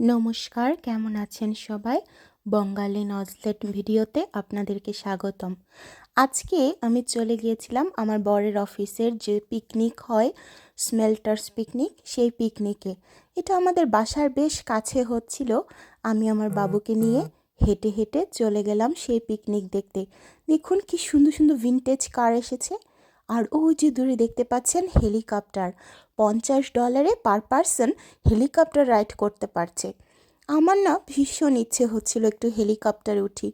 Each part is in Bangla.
নমস্কার, কেমন আছেন সবাই? বঙ্গালী নজলেট ভিডিওতে আপনাদেরকে স্বাগতম। আজকে আমি চলে গিয়েছিলাম আমার বরের অফিসের যে পিকনিক হয় স্মেল্টার্স পিকনিক সেই পিকনিকে এটা আমাদের বাসার বেশ কাছে হচ্ছিল। আমি আমার বাবুকে নিয়ে হেঁটে হেঁটে চলে গেলাম সেই পিকনিক দেখতে। দেখুন কি সুন্দর সুন্দর ভিনটেজ কার এসেছে। আর ওই যে দূরে দেখতে পাচ্ছেন হেলিকপ্টার পঞ্চাশ ডলারে পার পারসন হেলিকপ্টার রাইড করতে পারছে। আমার না ভীষণ ইচ্ছে হচ্ছিল একটু হেলিকপ্টারে উঠি।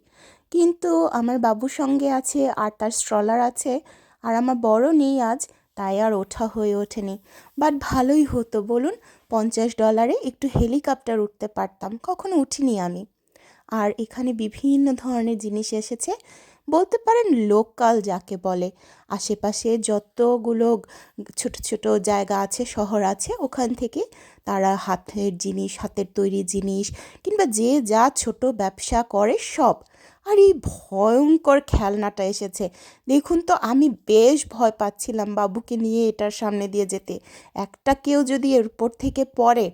কিন্তু আমার বাবুর সঙ্গে আছে, আর তার স্ট্রলার আছে, আর আমার বড় নেই আজ, তাই আর ওঠা হয়ে ওঠেনি। বাট ভালোই হতো, বলুন, পঞ্চাশ ডলারে একটু হেলিকপ্টার উঠতে পারতাম, কখনো উঠিনি আমি। আর এখানে বিভিন্ন ধরনের জিনিস এসেছে বলতে পারেন লোকাল যাকে বলে। আশেপাশে যতগুলো ছোট ছোট জায়গা আছে, শহর আছে, ওখান থেকে তারা হাতের জিনিস, হাতের তৈরি জিনিস কিংবা যে যা ছোট ব্যবসা করে সব। আর এই ভয়ঙ্কর খেলনাটা এসেছে। দেখুন তো, আমি বেশ ভয় পাচ্ছিলাম বাবুকে নিয়ে এটার সামনে দিয়ে যেতে। একটা কেউ যদি এর উপর থেকে পড়ে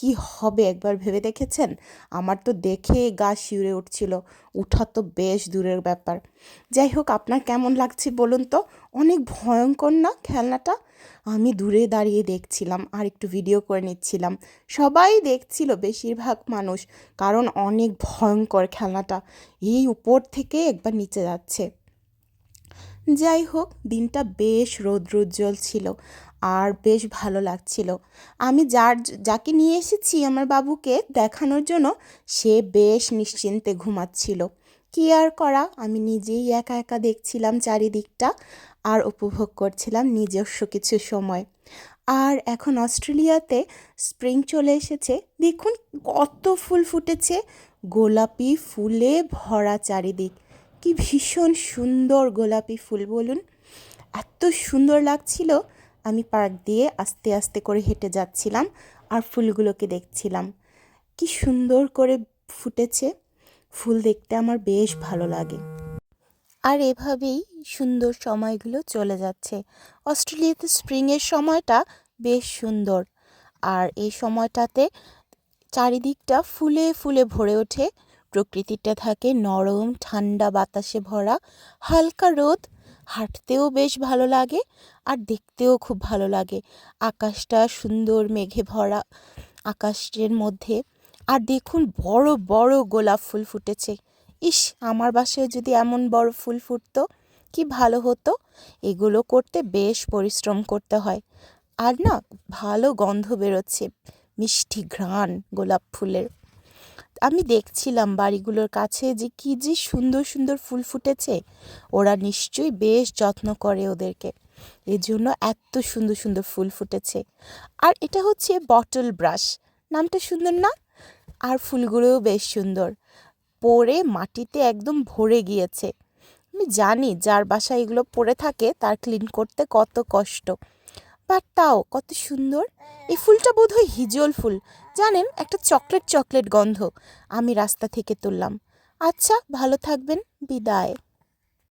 কি হবে একবার ভেবে দেখেছেন? আমার তো দেখে গা শিউরে উঠছিল। উঠা তো বেশ দূরের ব্যাপার। যাই হোক, আপনার কেমন লাগছে বলুন তো? অনেক ভয়ঙ্কর না খেলনাটা? আমি দূরে দাঁড়িয়ে দেখছিলাম, আর একটু ভিডিও করে নিচ্ছিলাম। সবাই দেখছিল, বেশিরভাগ মানুষ, কারণ অনেক ভয়ঙ্কর খেলনাটা। এই উপর থেকে একবার নিচে যাচ্ছে। যাই হোক, দিনটা বেশ রৌদ্রোজ্জ্বল ছিল। আর বেশ ভালো লাগছিল। আমি যার, যাকে নিয়ে এসেছি আমার বাবুকে দেখানোর জন্য, সে বেশ নিশ্চিন্তে ঘুমাচ্ছিল। কি আর করা? আমি নিজেই একা একা দেখছিলাম চারিদিকটা আর উপভোগ করছিলাম নিজস্ব কিছু সময়। আর এখন অস্ট্রেলিয়াতে স্প্রিং চলে এসেছে। দেখুন কত ফুল ফুটেছে। গোলাপি ফুলে ভরা চারিদিক। কি ভীষণ সুন্দর গোলাপি ফুল, বলুন। এত সুন্দর লাগছিল আমি পার্ক দিয়ে আস্তে আস্তে করে হেঁটে যাচ্ছিলাম আর ফুলগুলোকে দেখছিলাম। কি সুন্দর করে ফুটেছে। ফুল দেখতে আমার বেশ ভালো লাগে। আর এভাবেই সুন্দর সময়গুলো চলে যাচ্ছে। অস্ট্রেলিয়াতে স্প্রিংয়ের সময়টা বেশ সুন্দর। আর এই সময়টাতে চারিদিকটা ফুলে ফুলে ভরে ওঠে। প্রকৃতিটা থাকে নরম, ঠান্ডা, বাতাসে ভরা, হালকা রোদ হাঁটতেও বেশ ভালো লাগে আর দেখতেও খুব ভালো লাগে। আকাশটা সুন্দর মেঘে ভরা আকাশের মধ্যে। আর দেখুন বড় বড় গোলাপ ফুল ফুটেছে। ইস, আমার বাসায় যদি এমন বড় ফুল ফুটতো, কি ভালো হতো? এগুলো করতে বেশ পরিশ্রম করতে হয়। আর না, ভালো গন্ধ বেরোচ্ছে। মিষ্টি ঘ্রাণ গোলাপ ফুলের। আমি দেখছিলাম বাড়িগুলোর কাছে যে কী যে সুন্দর সুন্দর ফুল ফুটেছে। ওরা নিশ্চয়ই বেশ যত্ন করে ওদেরকে। এর জন্য এত সুন্দর সুন্দর ফুল ফুটেছে। আর এটা হচ্ছে বটল ব্রাশ নামটা সুন্দর না? আর ফুলগুলোও বেশ সুন্দর। পরে মাটিতে একদম ভরে গিয়েছে। আমি জানি যার বাসায় এগুলো পড়ে থাকে তার ক্লিন করতে কত কষ্ট। বাট তাও কত সুন্দর। এই ফুলটা বোধহয় হিজল ফুল। জানেন একটা চকলেট চকলেট গন্ধ আমি রাস্তা থেকে তুললাম। আচ্ছা ভালো থাকবেন বিদায়।